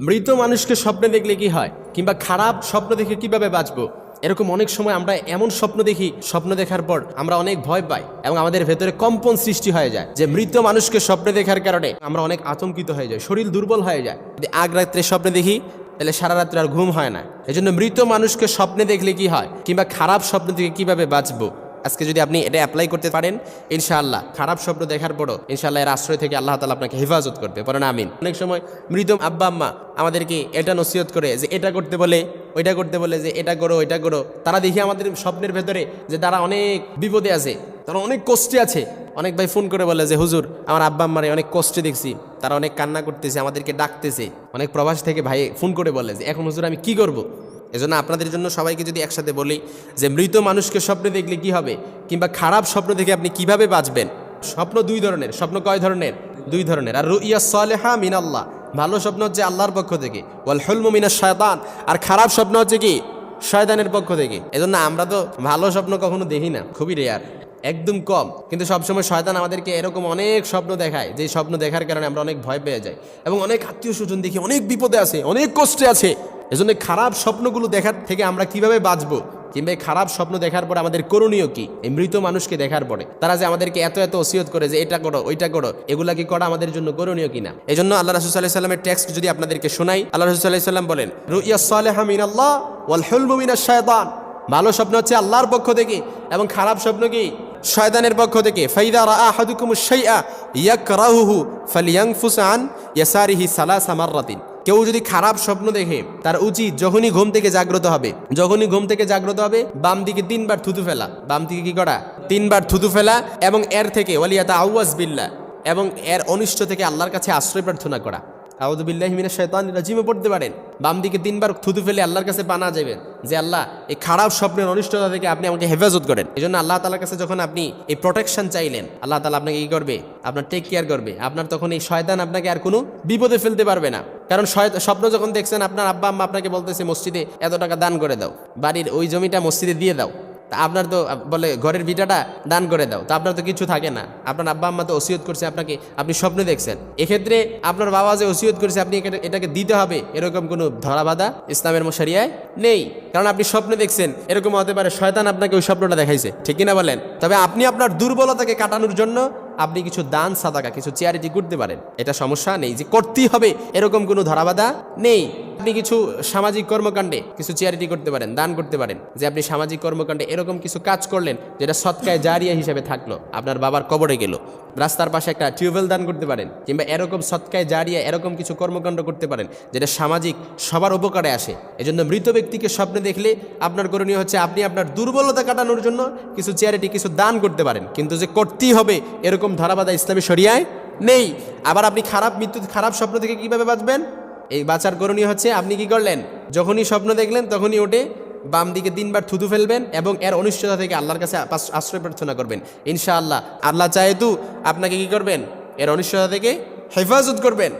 মৃত মানুষকে স্বপ্নে দেখলে কি হয়? কিংবা খারাপ স্বপ্ন দেখে কীভাবে বাঁচবো? এরকম অনেক সময় আমরা এমন স্বপ্ন দেখি, স্বপ্ন দেখার পর আমরা অনেক ভয় পাই এবং আমাদের ভেতরে কম্পন সৃষ্টি হয়ে যায় যে মৃত মানুষকে স্বপ্নে দেখার কারণে আমরা অনেক আতঙ্কিত হয়ে যাই, শরীর দুর্বল হয়ে যায়। যদি আগ রাত্রে স্বপ্নে দেখি, তাহলে সারা রাত্রে আর ঘুম হয় না। এজন্য মৃত মানুষকে স্বপ্নে দেখলে কি হয়? কিংবা খারাপ স্বপ্ন থেকে কীভাবে বাঁচবো? আজকে যদি আপনি এটা অ্যাপ্লাই করতে পারেন, ইনশাআল্লাহ। খারাপ স্বপ্ন দেখার পরও ইনশাআল্লাহ এর আশ্রয় থেকে আল্লাহ তালা আপনাকে হেফাজত করবে। পরেন আমিন। অনেক সময় মৃত আব্বা আম্মা আমাদেরকে এটা নসিহত করে যে এটা করতে বলে, ওইটা করতে বলে যে এটা করো, ওইটা করো। তারা দেখি আমাদের স্বপ্নের ভেতরে যে তারা অনেক বিপদে আছে, তারা অনেক কষ্টে আছে। অনেক ভাই ফোন করে বলে যে, হুজুর, আমার আব্বা আম্মারে অনেক কষ্টে দেখছি। তারা অনেক কান্না করতেছে, আমাদেরকে ডাকতেছে। অনেক প্রবাস থেকে ভাই ফোন করে বলে যে, এখন হুজুর আমি কি করব? এজন্য আপনাদের জন্য সবাইকে যদি একসাথে বলি যে মৃত মানুষকে স্বপ্নে দেখলে কি হবে? কিংবা খারাপ স্বপ্ন দেখে আপনি কীভাবে বাঁচবেন? স্বপ্ন দুই ধরনের। স্বপ্ন কয় ধরনের? দুই ধরনের। আর রুইয়া সালেহা মিনাল্লাহ। ভালো স্বপ্ন হচ্ছে আল্লাহর পক্ষ থেকে। ওয়াল হলমু মিনা শয়তান। আর খারাপ স্বপ্ন হচ্ছে কি? শয়তানের পক্ষ থেকে। এজন্য আমরা তো ভালো স্বপ্ন কখনো দেখি না। খুবই রেয়ার একদম কম। কিন্তু সবসময় শয়তান আমাদেরকে এরকম অনেক স্বপ্ন দেখায়, যে স্বপ্ন দেখার কারণে আমরা অনেক ভয় পেয়ে যাই। এবং অনেক আত্মীয় স্বজন দেখি, অনেক বিপদে আছে, অনেক কষ্টে আছে। এজন্য খারাপ স্বপ্নগুলো দেখার থেকে আমরা কীভাবে বাঁচবো? কিংবা খারাপ স্বপ্ন দেখার পরে আমাদের করণীয় কি? এই মৃত মানুষকে দেখার পরে। তারা যে আমাদেরকে এত এত ওসিয়ত করে যে এটা করো, ওইটা করো, এগুলা কি করা আমাদের জন্য করণীয় কিনা? এই জন্য আল্লাহ রাসুল সাল্লাহ সাল্লামের টেক্সট যদি আপনাদেরকে শোনাই, আল্লাহ রসুল সাল্লাহ সাল্লাম বলেন, রুইয়া সালেহা আল্লাহ ওয়াল হুলমু মিনাশ শায়তান। ভালো স্বপ্ন হচ্ছে আল্লাহর পক্ষ থেকে, এবং খারাপ স্বপ্ন কি? শয়তানের পক্ষ থেকে। ফাইদা রা আহাদুকুম শাইআ ইয়াকরাহুহু ফালিয়ানফুস আন ইয়াসারিহি সালাসা মাররাতিন। কেউ যদি খারাপ স্বপ্ন দেখে, তার উচিত যখনই ঘুম থেকে জাগ্রত হবে, যখনই ঘুম থেকে জাগ্রত হবে, বাম দিকে তিনবার থুতু ফেলা। বাম দিকে কি করা? তিনবার থুতু ফেলা এবং এর থেকে ওয়ালিয়াতা আউয়াজ বিল্লা এবং এর অনিষ্ট থেকে আল্লাহর কাছে আশ্রয় প্রার্থনা করা। আউদুবিল্লাহিমিনা শয়তান রাজিমে পড়তে পারেন। বাম দিকে তিনবার থুতু ফেলে আল্লাহর কাছে পানা যাবেন যে, আল্লাহ, এই খারাপ স্বপ্নের অনিষ্টতা থেকে আপনি আমাকে হেফাজত করেন। এই জন্য আল্লাহ তালার কাছে যখন আপনি এই প্রোটেকশন চাইলেন, আল্লাহ তালা আপনাকে কি করবে? আপনার টেক কেয়ার করবে। আপনার তখন এই শয়তান আপনাকে আর কোনো বিপদে ফেলতে পারবে না। কারণ স্বপ্ন যখন দেখছেন আপনার আব্বা আম্মা আপনাকে বলতেছে, মসজিদে এত টাকা দান করে দাও, বাড়ির ওই জমিটা মসজিদে দিয়ে দাও। তা আপনার তো, বলে, ঘরের ভিটাটা দান করে দাও। তা আপনার তো কিছু থাকে না। আপনার আব্বা আম্মা তো ওসিয়ত করছে আপনাকে, আপনি স্বপ্ন দেখছেন। এক্ষেত্রে আপনার বাবা যে ওসিয়ত করছে, আপনি এটাকে দিতে হবে। এরকম কোনো ধরাবাধা ইসলামের মশারিয়ায় নেই। কারণ আপনি স্বপ্ন দেখছেন, এরকম হতে পারে শয়তান আপনাকে ওই স্বপ্নটা দেখাইছে। ঠিক কিনা বলেন? তবে আপনি আপনার দুর্বলতাকে কাটানোর জন্য আপনি কিছু দান, সাদাকা, কিছু চেয়ারিটি করতে পারেন। এটা সমস্যা নেই যে করতেই হবে, এরকম কোনো ধরাবাধা নেই। আপনি কিছু সামাজিক কর্মকাণ্ডে কিছু চ্যারিটি করতে পারেন, দান করতে পারেন, যে আপনি সামাজিক কর্মকাণ্ডে এরকম কিছু কাজ করলেন যেটা সৎকায় জারিয়া হিসেবে থাকল, আপনার বাবার কবরে গেল, রাস্তার পাশে একটা টিউবওয়েল দান করতে পারেন, কিংবা এরকম সৎকায় জারিয়া এরকম কিছু কর্মকাণ্ড করতে পারেন, যেটা সামাজিক সবার উপকারে আসে। এজন্য মৃত ব্যক্তিকে স্বপ্নে দেখলে আপনার করণীয় হচ্ছে আপনি আপনার দুর্বলতা কাটানোর জন্য কিছু চ্যারিটি কিছু দান করতে পারেন। কিন্তু যে করতেই হবে, এরকম ধারাবাধা ইসলামী শরিয়ায় নেই। আবার আপনি খারাপ মৃত্যু, খারাপ স্বপ্ন থেকে কীভাবে বাঁচবেন? এই বাঁচার করণীয় হচ্ছে আপনি কি করলেন? যখনই স্বপ্ন দেখলেন, তখনই ওঠে বাম দিকে তিনবার থুতু ফেলবেন এবং এর অনিশ্চয়তা থেকে আল্লাহর কাছে আশ্রয় প্রার্থনা করবেন। ইনশাআল্লাহ, আল্লাহ চাহেতু আপনাকে কি করবেন? এর অনিশ্চয়তা থেকে হেফাজত করবেন।